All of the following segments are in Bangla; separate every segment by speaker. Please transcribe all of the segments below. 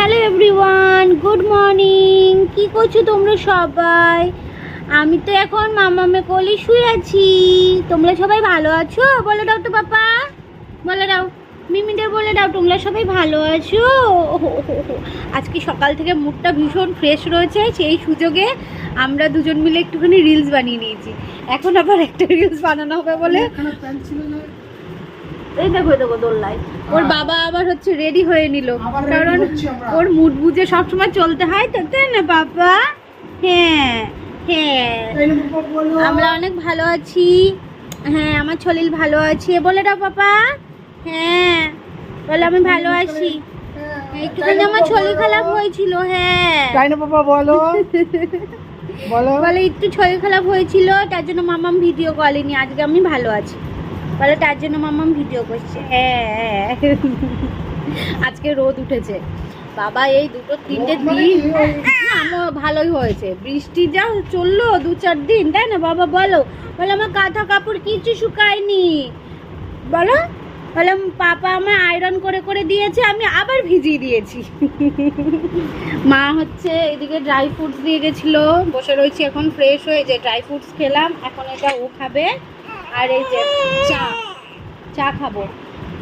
Speaker 1: হ্যালো এভরিওয়ান গুড মর্নিং কি করছ তোমরা সবাই? আমি তো এখন মামামে কোলে শুয়ে আছি। তোমরা সবাই ভালো আছো? বলে দাও তো পাপা। বলে দাও। মিমিদের বলে দাও, তোমরা সবাই ভালো আছো? আজকে সকাল থেকে মুডটা ভীষণ ফ্রেশ রয়েছে, সেই সুযোগে আমরা দুজন মিলে একটুখানি রিলস বানিয়ে নিয়েছি। এখন আবার একটা রিলস বানানো হবে বলে এই দেখো দেখো দোল্লায় ওর বাবা আবার হচ্ছে রেডি হয়ে নিল। কারণ ওর মুড বুঝে সবসময় চলতে হয় তো তাই না বাবা হ্যাঁ হ্যাঁ। আমরা অনেক ভালো আছি। হ্যাঁ আমার ছলিল ভালো আছে। বলে দাও পাপা। হ্যাঁ বলে আমি ভালো আছি। একটুখানি আমার ছলি খারাপ হয়েছিল হ্যাঁ।
Speaker 2: তাই না বলো। বলো।
Speaker 1: বলে একটু শরীর খারাপ হয়েছিল তার জন্য মামাম ভিডিও করেনি আজকে আমি ভালো আছি। বলে তার জন্য মামাম ভিডিও করছে। হ্যাঁ আজকে রোদ উঠেছে। বাবা এই দুটো তিনটে
Speaker 2: মানে
Speaker 1: দিন আমার ভালোই হয়েছে। বৃষ্টি যা চলল দু চার দিন তাই না? বাবা বলো। বলে আমার কাঁথা কাপড় কিছু শুকায়নি। বলো। বলে পাপা আমার আয়রন করে করে দিয়েছে আমি আবার ভিজিয়ে দিয়েছি। মা হচ্ছে এদিকে ড্রাই ফ্রুটস দিয়ে গেছিল। বসে রয়েছি এখন ফ্রেশ হয়ে যে ড্রাই ফ্রুটস খেলাম এখন এটা ও খাবে। আর এই যে চা। চা খাব।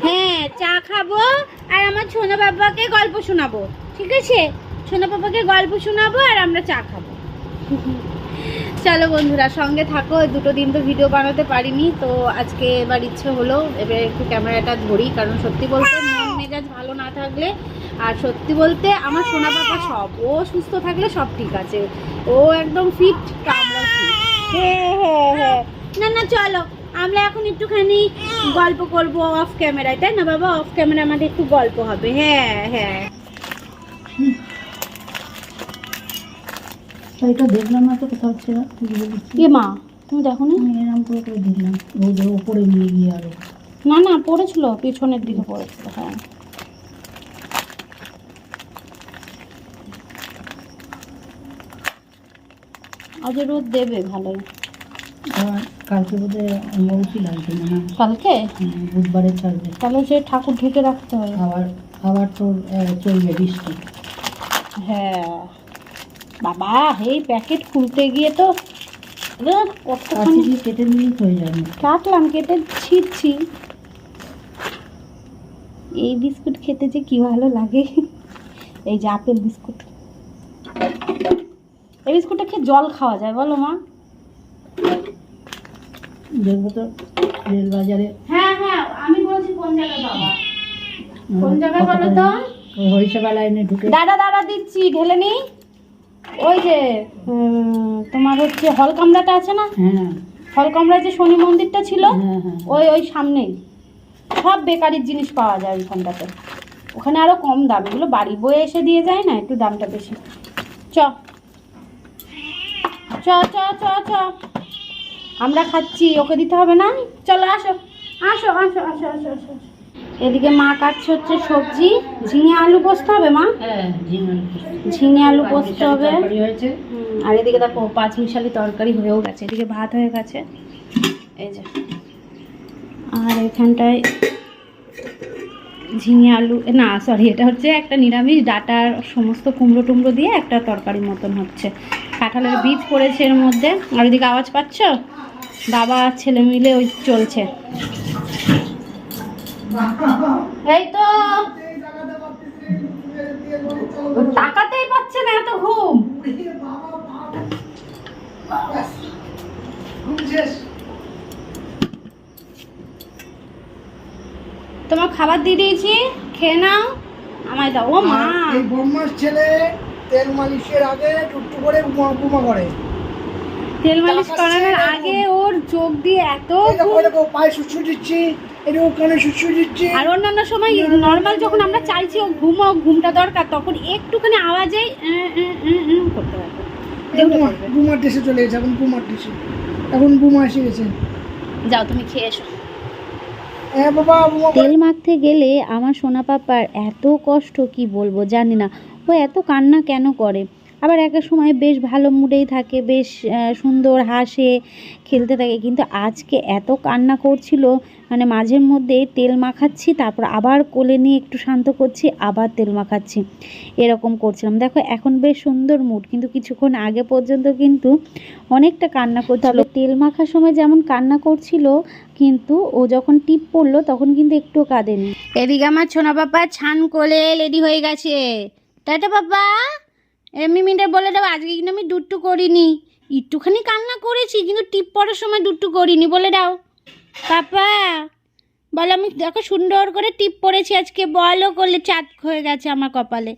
Speaker 1: হ্যাঁ চা খাব আর আমার ছোনা বাবাকে গল্প শোনাবো, ঠিক আছে? ছোনা বাবাকে গল্প শোনাবো আর আমরা চা খাব। চলো বন্ধুরা, সঙ্গে থাকো, দুটো দিন তো ভিডিও বানাতে পারিনি, তো আজকে এবার ইচ্ছে হলো, এবার একটু ক্যামেরাটা ধরি, কারণ সত্যি বলতে মন মেজাজ ভালো না থাকলে, আর সত্যি বলতে আমার সোনা পাপা সব, ও সুস্থ থাকলে সব ঠিক আছে, ও একদম ফিট আমরা fit। হ্যাঁ হ্যাঁ হ্যাঁ। না না, চলো আমরা এখন একটুখানি গল্প করব অফ ক্যামেরায় তাই না বাবা? অফ ক্যামেরা আমাদের একটু গল্প হবে। হ্যাঁ হ্যাঁ।
Speaker 2: এটা দেখলাম না তো কোথাও ছিল তুই বলিস
Speaker 1: এ মা তুমি দেখো না?
Speaker 2: এরকম করে করে দেখলাম রোদের ওপরে নিয়ে গিয়ে আরও।
Speaker 1: না না পড়েছিল পিছনের দিকে পড়েছিল হ্যাঁ। আজ রোদ দেবে ভালোই।
Speaker 2: কালকে বোধহয় লাগবে না
Speaker 1: কালকে?
Speaker 2: বুধবারে ছাড়বে।
Speaker 1: তাহলে যে ঠাকুর ঢেকে রাখতে হবে।
Speaker 2: আবার আবার তোর চলবে বৃষ্টি।
Speaker 1: হ্যাঁ। বাবা এই প্যাকেট খুলতে গিয়ে তো কতক্ষণ
Speaker 2: কেটে নিলেই হয়ে যাবে।
Speaker 1: কাটলাম কেটে ছিঁড়ছি এই বিস্কুট খেতে যে কি ভালো লাগে। এই যে আপেল বিস্কুট। এই বিস্কুটটা খেয়ে জল খাওয়া যায় বলো মা।
Speaker 2: দেখব তো রেল বাজারে
Speaker 1: হ্যাঁ হ্যাঁ আমি বলছি কোন জায়গায় বাবা?
Speaker 2: উম,
Speaker 1: কোন জায়গায়
Speaker 2: কত
Speaker 1: বলো
Speaker 2: করে
Speaker 1: তো?
Speaker 2: ওই হরিসভা লাইনে ঢুকে।
Speaker 1: দাঁড়া দাঁড়া দিচ্ছি ঢেলে নি। ওই যে তোমার হচ্ছে হল কামরাটা আছে না?
Speaker 2: হ্যাঁ।
Speaker 1: হল কামরায় যে শনি মন্দিরটা ছিল
Speaker 2: হ্যাঁ হ্যাঁ।
Speaker 1: ওই ওই সামনেই। সব বেকারির জিনিস পাওয়া যায় ওইখানটাতে। ওখানে আরও কম দাম এগুলো বাড়ি বয়ে এসে দিয়ে যায় না একটু দামটা বেশি। চ। চ চ চ চ। আমরা খাচ্ছি ওকে দিতে হবে না? চলো আসো। আসো আসো আসো আসো আসো। এদিকে মা কাটছে হচ্ছে সবজি ঝিঙে আলু পোস্ত হবে মা?
Speaker 2: হ্যাঁ ঝিঙে
Speaker 1: আলু পোস্ত। হবে। আর এদিকে দেখো পাঁচ মিশালি তরকারি হয়েও গেছে। এদিকে ভাত হয়ে গেছে। এই যে। আর এখানটায় ঝিঙে আলু না সরি এটা হচ্ছে একটা নিরামিষ ডাটার সমস্ত কুমড়ো টুমড়ো দিয়ে একটা তরকারি মতন হচ্ছে। কাঁঠালের বীজ পড়েছে এর মধ্যে। আর এদিকে আওয়াজ পাচ্ছ? বাবা ছেলে মিলে ওই চলছে। এই তো। তাকাতেই পাচ্ছে না এত ঘুম। তোমার খাবার দিয়ে দিয়েছি, খেয়ে নাও। আমায় দাও। ও মা।
Speaker 2: এই ছেলে তেল মালিশের আগে টুকটু করে উপমা করে।
Speaker 1: তেল মালিশ করানোর আগে ওর চোখ দিয়ে এত
Speaker 2: পায়ে সুসু দিচ্ছি
Speaker 1: আর অন্যান্য সময় নর্মাল যখন আমরা চাইছি ও ঘুমো ঘুমটা দরকার তখন একটুখানি আওয়াজে করতে পারবে।
Speaker 2: বুমার দেশে চলে গেছে এখন বুমার দেশে। এখন বুমা এসে গেছে।
Speaker 1: যাও তুমি খেয়ে এসো।
Speaker 2: বাবা
Speaker 3: তেল মাখতে গেলে আমার সোনা পাপার এত কষ্ট কি বলব জানি না। ও এত কান্না কেন করে?
Speaker 1: আবার একটা সময় বেশ ভালো মুডেই থাকে বেশ সুন্দর হাসে খেলতে থাকে। কিন্তু আজকে এত কান্না করছিল মানে মাঝের মধ্যে তেল মাখাচ্ছি তারপর আবার কোলে নিয়ে একটু শান্ত করছি আবার তেল মাখাচ্ছি। এরকম করছিলাম। দেখো এখন বেশ সুন্দর মুড কিন্তু কিছুক্ষণ আগে পর্যন্ত কিন্তু অনেকটা কান্না করছিল। তেল মাখার সময় যেমন কান্না করছিল কিন্তু ও যখন টিপ পড়ল তখন কিন্তু একটু কাঁদেনি। এদিকে আমার ছোনা বাবা ছান কোলে রেডি হয়ে গেছে। তাই তো মিনিটে বলে দাও, আজকে কিন্তু আমি দুট্টু করিনি। একটুখানি কান্না করেছি, কিন্তু টিপ পড়ার সময় দুট্টু করিনি বলে দাও। পাপা, বলো আমি দেখো সুন্দর করে টিপ পড়েছি আজকে, বলো করলে চাঁদ হয়ে গেছে আমার কপালে।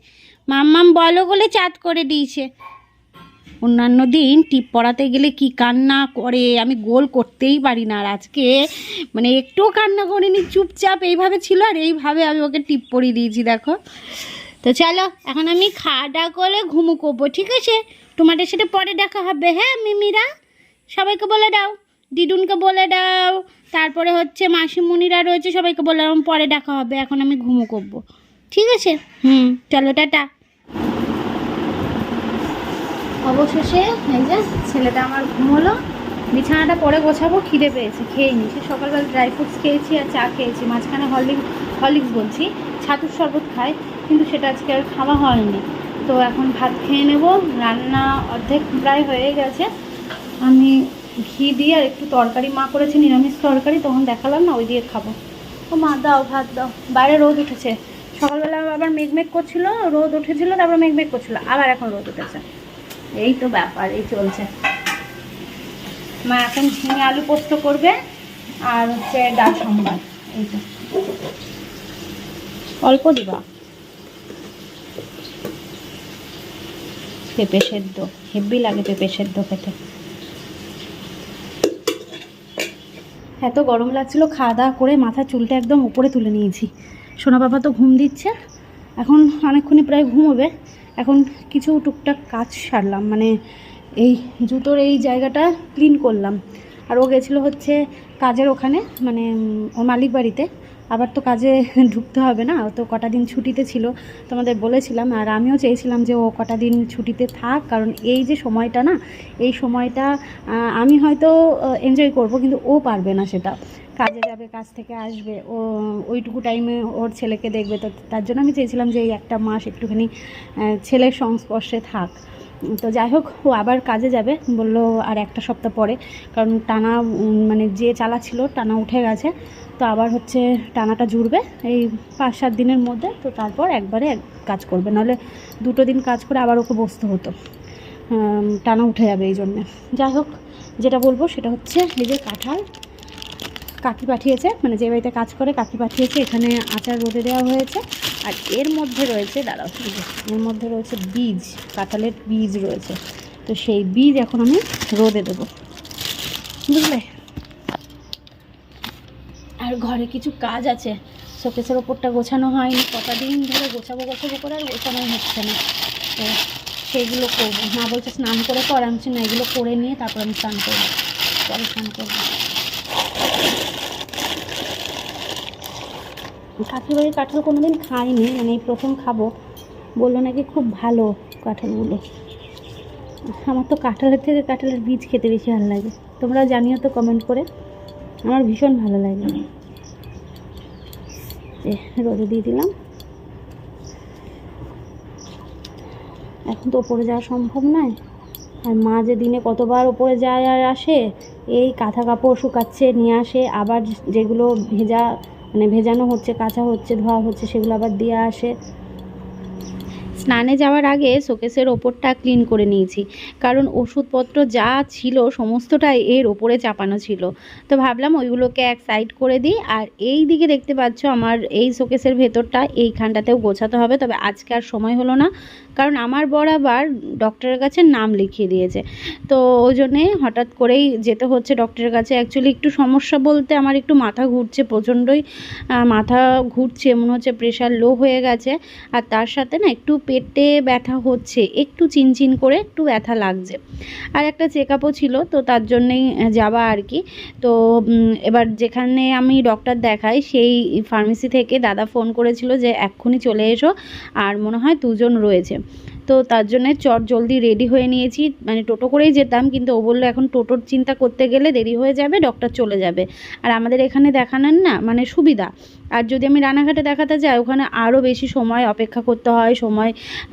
Speaker 1: মাম্মাম বলো করলে চাঁদ করে দিয়েছে। অন্যান্য দিন টিপ পড়াতে গেলে কি কান্না করে, আমি গোল করতেই পারি না আর আজকে। মানে একটুও কান্না করিনি, চুপচাপ, এইভাবে ছিল আর এইভাবে আমি ওকে টিপ পরিয়ে দিয়েছি, দেখো। তো চলো, এখন আমি খাওয়া দাওয়া করে ঘুমু করব, ঠিক আছে? তোমাদের সাথে পরে দেখা হবে হ্যাঁ মিমিরা? সবাইকে বলে দাও, দিদুনকে বলে দাও, তারপরে হচ্ছে মাসিমণিরা রয়েছে, সবাইকে বলে দাও, পরে দেখা হবে, এখন আমি ঘুমু করব। ঠিক আছে? হুম, চলো, টাটা। অবশেষে এই যে ছেলেটা আমার ঘুমোলো বিছানাটা পরে গোছাবো, খিদে পেয়েছে, খেয়ে নি। সে সকালবেলা ড্রাই ফ্রুটস খেয়েছি আর চা খেয়েছি। মাঝখানে হরলিক্স হরলিক্স বলছি, ছাতুর শরবত খাই কিন্তু সেটা আজকে আর খাওয়া হয়নি। তো এখন ভাত খেয়ে নেব, রান্না অর্ধেক প্রায় হয়ে গেছে। আমি ঘি দিয়ে আর একটু তরকারি, মা করেছে নিরামিষ তরকারি, তখন দেখালাম না, ওই দিয়ে খাব। ও মা, দাও ভাত দাও। বাইরে রোদ উঠেছে। সকালবেলা আবার মেঘমেঘ করছিল, রোদ উঠেছিল, তারপর মেঘমেঘ করছিল, আবার এখন রোদ উঠেছে। এই তো ব্যাপার, এই চলছে। মা এখন ঝিঙে আলু পোস্ত করবে আর হচ্ছে ডাল সম্বার, এই তো। অল্প দিবা। পেঁপে সেদ্ধ হেভি লাগে পেঁপে সেদ্ধ খেতে। এত গরম লাগছিল, খাওয়া দাওয়া করে মাথার চুলটা একদম উপরে তুলে নিয়েছি। সোনা বাবা তো ঘুম দিচ্ছে, এখন অনেকক্ষণই প্রায় ঘুমোবে। এখন কিছু টুকটাক কাজ সারলাম মানে এই জুতোর এই জায়গাটা ক্লিন করলাম। আর ও গেছিল হচ্ছে কাজের ওখানে মানে ও মালিক বাড়িতে। আবার তো কাজে ঢুকতে হবে না, ও তো কটা দিন ছুটিতে ছিল। তোমাদের বলেছিলাম, আর আমিও চেয়েছিলাম যে ও কটা দিন ছুটিতে থাক, কারণ এই যে সময়টা না, এই সময়টা আমি হয়তো এনজয় করব, কিন্তু ও পারবে না সেটা। কাজে যাবে, কাজ থেকে আসবে, ও, ওইটুকু টাইমে ওর ছেলেকে দেখবে। তো তার জন্য আমি চেয়েছিলাম যে এই একটা মাস একটুখানি ছেলের সংস্পর্শে থাক। তো যাই হোক, ও আবার কাজে যাবে। বলল আর একটা সপ্তাহ পরে। কারণ টানা মানে যে চালাচ্ছিল টানা উঠে গেছে। তো আবার হচ্ছে টানাটা জুড়বে এই পাঁচ, সাত দিনের মধ্যে। তো তারপর একবারে এক কাজ করবে। নাহলে দুটো দিন কাজ করে আবার ওকে বসতে হতো। টানা উঠে যাবে এই জন্যে। যাই হোক, যেটা বলব সেটা হচ্ছে এই যে কাঁঠাল। কাকি পাঠিয়েছে মানে যে বাড়িতে কাজ করে, কাকি পাঠিয়েছে। এখানে আচার রোদে দেওয়া হয়েছে। আর এর মধ্যে রয়েছে, দাঁড়াও এর মধ্যে রয়েছে বীজ, কাঁঠালের বীজ রয়েছে। তো সেই বীজ এখন আমি রোদে দেবো। বুঝলে? আর ঘরে কিছু কাজ আছে। শোকেসের ওপরটা গোছানো হয়নি, কটা দিন ধরে গোছাবো গোছাবো করে আর গোছানোই হচ্ছে না। তো সেইগুলো করব। মা বলছে স্নান করে কর, আমি না, এগুলো করে নিয়ে তারপর আমি স্নান করব। পরে স্নান করব। কাকির বাড়ির কাঁঠাল কোনো দিন খাইনি মানে এই প্রথম খাব। বলল নাকি খুব ভালো কাঁঠালগুলো। আমার তো কাঁঠালের থেকে কাঁঠালের বীজ খেতে বেশি ভালো লাগে। তোমরা জানিও তো কমেন্ট করে। আমার ভীষণ ভালো লাগে। রোদে দিয়ে দিলাম। এখন তো ওপরে যাওয়া সম্ভব নয়। আর মা যে দিনে কতবার ওপরে যায় আর আসে, এই কাঁথা কাপড় শুকাচ্ছে, নিয়ে আসে, আবার যেগুলো ভেজা মানে ভেজানো হচ্ছে কাঁচা হচ্ছে ধোয়া হচ্ছে সেগুলো আবার দিয়ে আসে। স্নানে যাওয়ার আগে শোকেসের ওপরটা ক্লিন করে নিয়েছি। কারণ ওষুধপত্র যা ছিল সমস্তটাই এর ওপরে চাপানো ছিল। তো ভাবলাম ওইগুলোকে এক সাইড করে দিই। আর এই দিকে দেখতে পাচ্ছ আমার এই শোকেসের ভেতরটা, এইখানটাতেও গোছাতে হবে। তবে আজকে আর সময় হলো না। কারণ আমার বর আবার ডক্টরের কাছে নাম লিখিয়ে দিয়েছে। তো ওই জন্যে হঠাৎ করেই যেতে হচ্ছে ডক্টরের কাছে। অ্যাকচুয়ালি একটু সমস্যা বলতে আমার একটু মাথা ঘুরছে প্রচণ্ডই। মাথা ঘুরছে, মনে হচ্ছে প্রেশার লো হয়ে গেছে। আর তার সাথে না একটু পেটে ব্যথা হচ্ছে, একটু চিনচিন করে একটু ব্যথা লাগছে। আর একটা চেক আপও ছিল, তো তার জন্যেই যাওয়া আর কি। তো এবার যেখানে আমি ডক্টর দেখাই, সেই ফার্মেসি থেকে দাদা ফোন করেছিল যে, এক্ষুনি চলে এসো, আর মনে হয় দুজন রয়েছে। তো তার জন্যে চট জলদি রেডি হয়ে নিয়েছি মানে টোটো করেই যেতাম, কিন্তু ও বলল, এখন টোটোর চিন্তা করতে গেলে দেরি হয়ে যাবে ডক্টর চলে যাবে। আর আমাদের এখানে দেখানোর না মানে সুবিধা। আর যদি আমি রানাঘাটে দেখাতে যাই ওখানে আরও বেশি সময় অপেক্ষা করতে হয় সময়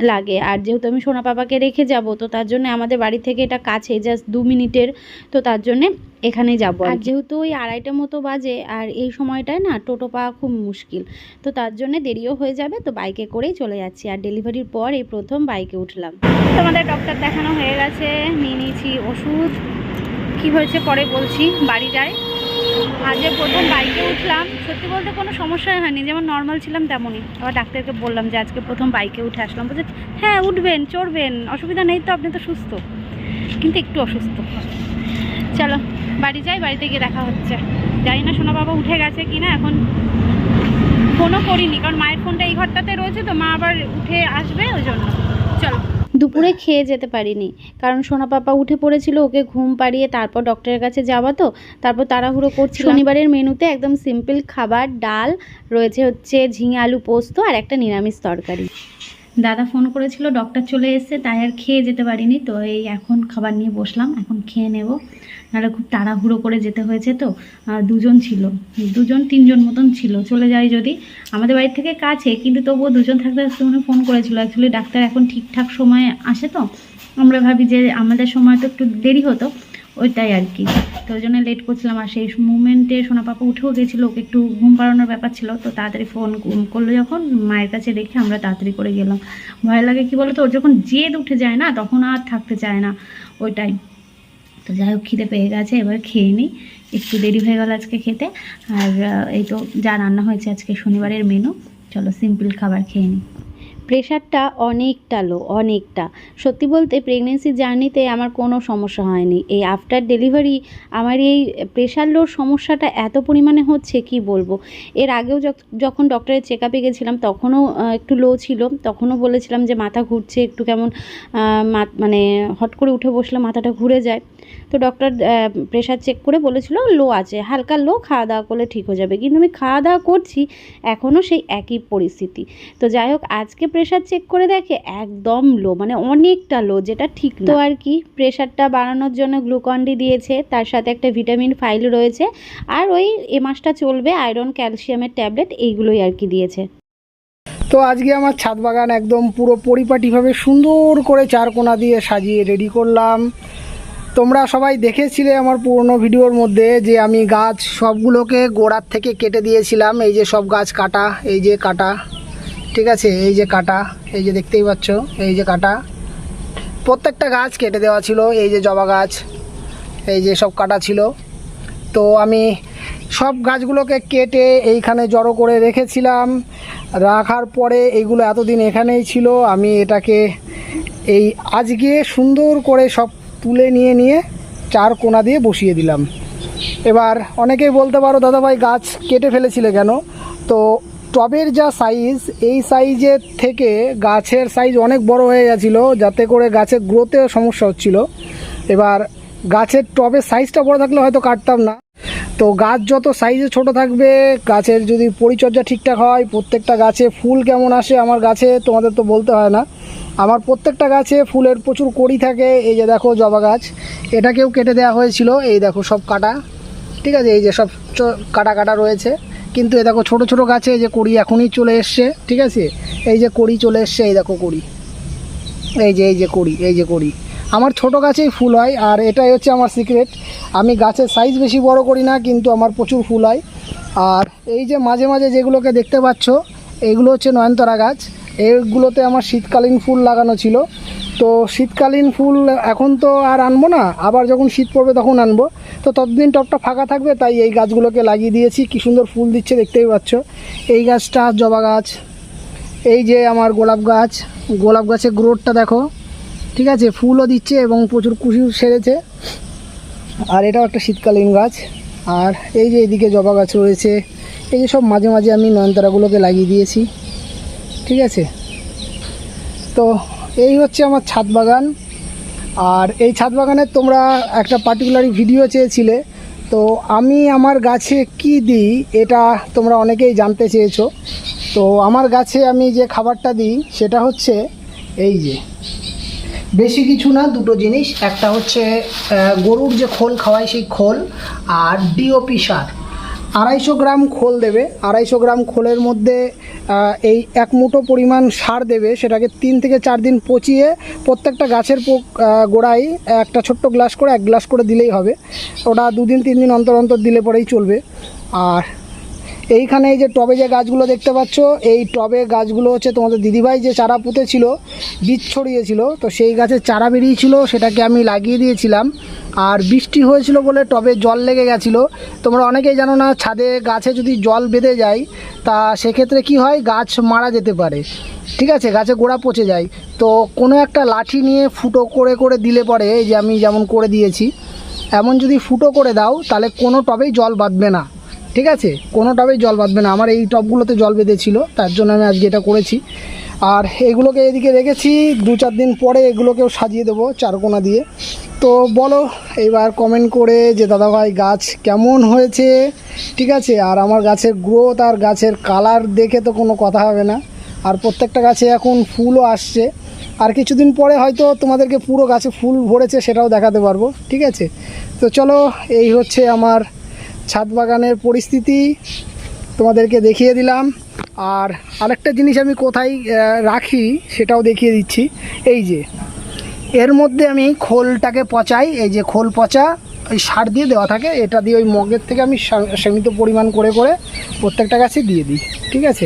Speaker 1: লাগে। আর যেহেতু আমি সোনা পাপাকে রেখে যাব তো তার জন্য আমাদের বাড়ি থেকে এটা কাছে জাস্ট দু মিনিটের তো তার জন্যে এখানে যাব আর যেহেতু ওই আড়াইটা মতো বাজে আর এই সময়টায় না টোটো পাওয়া খুব মুশকিল তো তার জন্য দেরিও হয়ে যাবে তো বাইকে করেই চলে যাচ্ছি। আর ডেলিভারির পর এই প্রথম বাইকে উঠলাম। তোমাদের ডক্টর দেখানো হয়ে গেছে নিয়ে নিয়েছি ওষুধ। কী হয়েছে পরে বলছি বাড়ি যাই। আজ যে প্রথম বাইকে উঠলাম, সত্যি বলতে কোনো সমস্যাই হয়নি, যেমন নর্মাল ছিলাম তেমনই। আবার ডাক্তারকে বললাম যে আজকে প্রথম বাইকে উঠে আসলাম, বলছে হ্যাঁ উঠবেন, চড়বেন, অসুবিধা নেই তো, আপনি তো সুস্থ। কিন্তু একটু অসুস্থ। চলো, বাড়ি যাই, বাড়িতে গিয়ে দেখা হচ্ছে। জানি না সোনা বাবা উঠে গেছে কি না এখন ফোনও করিনি, কারণ মায়ের ফোনটা এই ঘরটাতে রয়েছে, তো মা আবার উঠে আসবে ওই জন্য। চলো। দুপুরে খেয়ে যেতে পারিনি। কারণ সোনা পাপা উঠে পড়েছিল, ওকে ঘুম পাড়িয়ে তারপর ডক্টরের কাছে যাওয়া তো, তারপর তাড়াহুড়ো করছি শনিবারের মেনুতে একদম সিম্পল খাবার, ডাল, রয়েছে হচ্ছে ঝিঙে আলু পোস্ত আর একটা নিরামিষ তরকারি। দাদা ফোন করেছিল ডক্টর চলে এসেছে, তাই আর খেয়ে যেতে পারিনি। তো এই এখন খাবার নিয়ে বসলাম, এখন খেয়ে নেব। নাহলে খুব তাড়াহুড়ো করে যেতে হয়েছে তো। আর দুজন ছিল, দুজন তিনজন মতন ছিল, চলে যায় যদি। আমাদের বাড়ি থেকে কাছে, কিন্তু তবুও দুজন থাকতে তুমি ফোন করেছিল। অ্যাকচুয়ালি ডাক্তার এখন ঠিকঠাক সময়ে আসে তো। আমরা ভাবি যে আমাদের সময় তো একটু দেরি হতো। ওইটাই আর কি। তো ওই জন্য লেট করছিলাম আর সেই মুমেন্টে সোনা পাপা উঠেও গেছিল, ওকে একটু ঘুম পাড়ানোর ব্যাপার ছিল। তো তাড়াতাড়ি ফোন করল যখন, মায়ের কাছে রেখে আমরা তাড়াতাড়ি করে গেলাম। ভয় লাগে কি বলতো, ওর যখন জেদ উঠে যায় না, তখন আর থাকতে চায় না। ওইটাই। তো যাই হোক, খিদে পেয়ে গেছে, এবার খেয়ে নিই একটু দেরি হয়ে গেল আজকে খেতে। আর এই তো যা রান্না হয়েছে আজকে শনিবারের মেনু চলো সিম্পল খাবার খেয়ে নিই প্রেশারটা অনেকটা লো অনেকটা। সত্যি বলতে প্রেগনেন্সি জার্নিতে আমার কোনো সমস্যা হয়নি। এই আফটার ডেলিভারি আমার এই প্রেশার লোর সমস্যাটা এত পরিমাণে হচ্ছে, কি বলব? এর আগেও যখ- যখন ডক্টরের চেক আপে গেছিলাম, তখনও একটু লো ছিল। তখনও বলেছিলাম যে মাথা ঘুরছে, একটু কেমন মানে হট করে উঠে বসলে মাথাটা ঘুরে যায়। তো ডক্টর প্রেশার চেক করে বলেছিল লো আছে, হালকা লো খাওয়া দাওয়া করলে ঠিক হয়ে যাবে। কিন্তু আমি খাওয়া দাওয়া করছি, এখনও সেই একই পরিস্থিতি। তো যাই হোক, আজকে প্রেশার চেক করে দেখে একদম লো মানে অনেকটা লো যেটা ঠিক তো আর কি প্রেশারটা বাড়ানোর জন্য গ্লুকন ডি দিয়েছে তার সাথে একটা ভিটামিন ফাইল রয়েছে আর ওই এ মাসটা চলবে আয়রন ক্যালসিয়ামের ট্যাবলেট এইগুলোই আর কি দিয়েছে।
Speaker 2: তো আজকে আমার ছাদ বাগান একদম পুরো পরিপাটিভাবে সুন্দর করে চার কোনা দিয়ে সাজিয়ে রেডি করলাম। তোমরা সবাই দেখেছিলে আমার পুরনো ভিডিওর মধ্যে যে আমি গাছ সবগুলোকে গোড়ার থেকে কেটে দিয়েছিলাম এই যে সব গাছ কাটা এই যে কাটা। ঠিক আছে, এই যে কাটা, এই যে দেখতেই পাচ্ছ, এই যে কাটা। প্রত্যেকটা গাছ কেটে দেওয়া ছিল, এই যে জবা গাছ, এই যে সব কাটা ছিল। তো আমি সব গাছগুলোকে কেটে এইখানে জড়ো করে রেখেছিলাম। রাখার পরে এইগুলো এতদিন এখানেই ছিল, আমি এটাকে এই আজকে সুন্দর করে সব তুলে নিয়ে নিয়ে চার কোনা দিয়ে বসিয়ে দিলাম। এবার অনেকেই বলতে পারো, দাদাভাই, গাছ কেটে ফেলেছিলে কেন? তো টবের যা সাইজ এই সাইজের থেকে গাছের সাইজ অনেক বড় হয়ে গেছিল, যাতে করে গাছের গ্রোথে সমস্যা হচ্ছিল। এবার গাছের টবের সাইজটা বড় থাকলে হয়তো কাটতাম না। তো গাছ যত সাইজে ছোট থাকবে, গাছের যদি পরিচর্যা ঠিকঠাক হয়, প্রত্যেকটা গাছে ফুল কেমন আসে আমার গাছে, তোমাদের তো বলতে হয় না। আমার প্রত্যেকটা গাছে ফুলের প্রচুর কড়ি থাকে, এই যে দেখো জবা গাছ, এটাকেও কেটে দেওয়া হয়েছিল, এই দেখো সব কাটা। ঠিক আছে, এই যে সব কাটা কাটা রয়েছে। কিন্তু এই দেখো ছোটো ছোটো গাছে এই যে কড়ি এখনই চলে এসছে, ঠিক আছে? এই যে কড়ি চলে এসছে, এই দেখো কড়ি। এই যে এই যে কড়ি, এই যে কড়ি। আমার ছোট গাছেই ফুল হয়, আর এটাই হচ্ছে আমার সিক্রেট। আমি গাছের সাইজ বেশি বড় করি না, কিন্তু আমার প্রচুর ফুল হয়। আর এই যে মাঝে মাঝে যেগুলোকে দেখতে পাচ্ছ এইগুলো হচ্ছে নয়নতারা গাছ। এইগুলোতে আমার শীতকালীন ফুল লাগানো ছিল। তো শীতকালীন ফুল এখন তো আর আনব না, আবার যখন শীত পড়বে তখন আনব। তো ততদিন টপটা ফাঁকা থাকবে, তাই এই গাছগুলোকে লাগিয়ে দিয়েছি। কি সুন্দর ফুল দিচ্ছে, দেখতেই পাচ্ছ। এই গাছটা জবা গাছ, এই যে আমার গোলাপ গাছ, গোলাপ গাছের গ্রোথটা দেখো। ঠিক আছে, ফুলও দিচ্ছে এবং প্রচুর কুশিও সেরেছে। আর এটাও একটা শীতকালীন গাছ। আর এই যে এদিকে জবা গাছ রয়েছে, এই যে সব মাঝে মাঝে আমি নয়নতারাগুলোকে লাগিয়ে দিয়েছি। ঠিক আছে। তো এই হচ্ছে আমার ছাদ বাগান। আর এই ছাদ বাগানের তোমরা একটা পার্টিকুলার ভিডিও চেয়েছিলে। তো আমি আমার গাছে কি দিই, এটা তোমরা অনেকেই জানতে চেয়েছো। তো আমার গাছে আমি যে খাবারটা দিই, সেটা হচ্ছে এই যে। বেশি কিছু না, দুটো জিনিস। একটা হচ্ছে গরুর যে খোল খাওয়ায় সেই খোল, আর ডিওপি সার। আড়াইশো গ্রাম খোল দেবে। আড়াইশো গ্রাম খোলের মধ্যে এই এক মুঠো পরিমাণ সার দেবে। সেটাকে তিন থেকে চার দিন পচিয়ে প্রত্যেকটা গাছের গোড়ায় একটা ছোট্ট গ্লাস করে, এক গ্লাস করে দিলেই হবে। ওটা দুদিন, তিন দিন অন্তর অন্তর দিলে পরেই চলবে। আর এইখানে এই যে টবে যে গাছগুলো দেখতে পাচ্ছ, এই টবে গাছগুলো হচ্ছে তোমাদের দিদিভাই যে চারা পুঁতেছিল, বীজ ছড়িয়েছিল, তো সেই গাছের চারা বেরিয়েছিল, সেটাকে আমি লাগিয়ে দিয়েছিলাম। আর বৃষ্টি হয়েছিল বলে টবে জল লেগে গেছিল। তোমরা অনেকেই জানো না, ছাদে গাছে যদি জল বেঁধে যায়, তা সেক্ষেত্রে কি হয়, গাছ মারা যেতে পারে। ঠিক আছে, গাছে গোড়া পচে যায়। তো কোনো একটা লাঠি নিয়ে ফুটো করে করে দিলে পরে, এই যে আমি যেমন করে দিয়েছি, এমন যদি ফুটো করে দাও, তাহলে কোনো টবেই জল বাঁধবে না। ঠিক আছে? কোনো টবেই জল বাঁধবে না। আমার এই টবগুলোতে জল বেঁধেছিল, তার জন্য আমি আজকে এটা করেছি। আর এগুলোকে এদিকে রেখেছি, দু চার দিন পরে এগুলোকেও সাজিয়ে দেবো চারকোনা দিয়ে। তো বলো, এবার কমেন্ট করে যে দাদাভাই গাছ কেমন হয়েছে? ঠিক আছে? আর আমার গাছের গ্রোথ আর গাছের কালার দেখে তো কোনো কথা হবে না। আর প্রত্যেকটা গাছে এখন ফুলও আসছে। আর কিছুদিন পরে হয়তো তোমাদেরকে পুরো গাছে ফুল ভরেছে, সেটাও দেখাতে পারব। ঠিক আছে? তো চলো, এই হচ্ছে আমার ছাদ বাগানের পরিস্থিতি তোমাদেরকে দেখিয়ে দিলাম। আর আরেকটা জিনিস আমি কোথায় রাখি সেটাও দেখিয়ে দিচ্ছি। এই যে, এর মধ্যে আমি খোলটাকে পচাই, এই যে খোল পচা, ওই সার দিয়ে দেওয়া থাকে, এটা দিয়ে ওই মগের থেকে আমি সীমিত পরিমাণ করে করে প্রত্যেকটা গাছে দিয়ে দিই, ঠিক আছে?